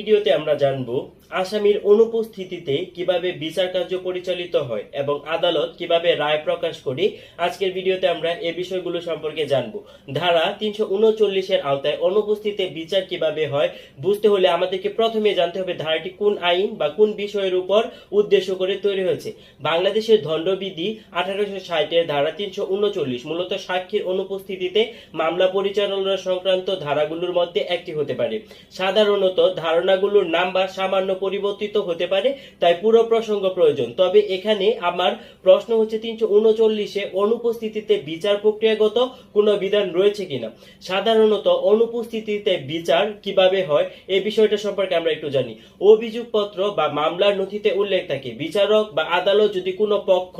ভিডিওতে আমরা জানব আসামির অনুপস্থিতিতে কীভাবে বিচার কার্য পরিচালিত হয় এবং আদালত কীভাবে রায় প্রকাশ করে। আজকের ভিডিওতে আমরা এ বিষয়গুলো সম্পর্কে জানব। ধারা তিনশো উনচল্লিশের আওতায় অনুপস্থিতিতে বিচার কীভাবে হয়, বুঝতে হলে আমাদেরকে প্রথমে জানতে হবে ধারাটি কোন আইন বা কোন বিষয়ের উপর উদ্দেশ্য করে তৈরি হয়েছে। বাংলাদেশের দণ্ডবিধি আঠারোশো ষাটের ধারা তিনশো উনচল্লিশ মূলত সাক্ষীর অনুপস্থিতিতে মামলা পরিচালনা সংক্রান্ত ধারাগুলোর মধ্যে একটি হতে পারে। সাধারণত ধারণাগুলোর বা সামান্য পরিবর্তিত হতে পারে, তাই পুরো প্রসঙ্গ প্রয়োজন। তবে এখানে আমার প্রশ্ন হচ্ছে তিনশো উনচল্লিশে অনুপস্থিতিতে বিচার প্রক্রিয়াগত কোনো বিধান রয়েছে কিনা? সাধারণত অনুপস্থিতিতে বিচার কীভাবে হয় এই বিষয়টা সম্পর্কে আমরা একটু জানি। অভিযোগপত্র বা মামলার নথিতে উল্লেখ থাকে, বিচারক বা আদালত যদি কোনো পক্ষ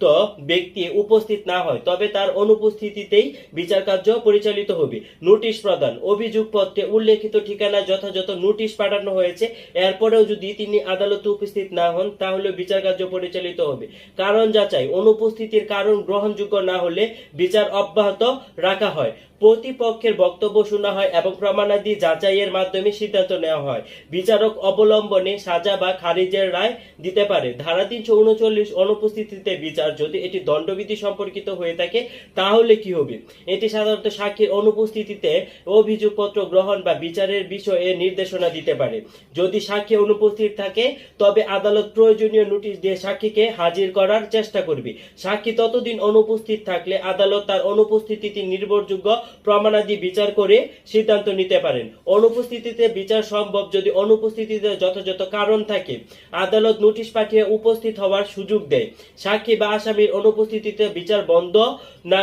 অভিযুক্ত ব্যক্তি উপস্থিত না হয়, তবে তার অনুপস্থিতিতেই বিচার কার্য পরিচালিত হবে। নোটিশ প্রদান। অভিযোগ পত্রে উল্লেখিত ঠিকানা যথাযথ নোটিশ পাঠানো হয়েছে। এরপরেও যদি তিনি আদালতে উপস্থিত না হন, তাহলে বিচার কার্য পরিচালিত হবে। কারণ যাচাই। অনুপস্থিতির কারণ গ্রহণযোগ্য না হলে বিচার অব্যাহত রাখা হয়। প্রতিপক্ষের বক্তব্য শোনা হয় এবং প্রমাণাদি যাচাইয়ের মাধ্যমে সিদ্ধান্ত নেওয়া হয়। বিচারক অবলম্বনে সাজা বা খারিজের রায় দিতে পারে। ধারা তিনশো উনচল্লিশ অনুপস্থিতিতে বিচার যদি এটি দণ্ডবিধি সম্পর্কিত হয়ে থাকে, তাহলে কি হবে? এটি সাধারণত সাক্ষীর অনুপস্থিতিতে অভিযোগপত্র গ্রহণ বা বিচারের বিষয়ে নির্দেশনা দিতে পারে। যদি সাক্ষী অনুপস্থিত থাকে, তবে আদালত প্রয়োজনীয় নোটিশ দিয়ে সাক্ষীকে হাজির করার চেষ্টা করবে। সাক্ষী ততদিন অনুপস্থিত থাকলে আদালত তার অনুপস্থিতিটি নির্ভরযোগ্য প্রমাণাদি বিচার করে সিদ্ধান্ত নিতে পারেন। অনুপস্থিতিতে বিচার সম্ভব যদি অনুপস্থিতিতে যথাযথ কারণ থাকে। আদালত নোটিশ পাঠিয়ে উপস্থিত হওয়ার সুযোগ দেয়। সাক্ষী বা আসামির অনুপস্থিতিতে বিচার বন্ধ না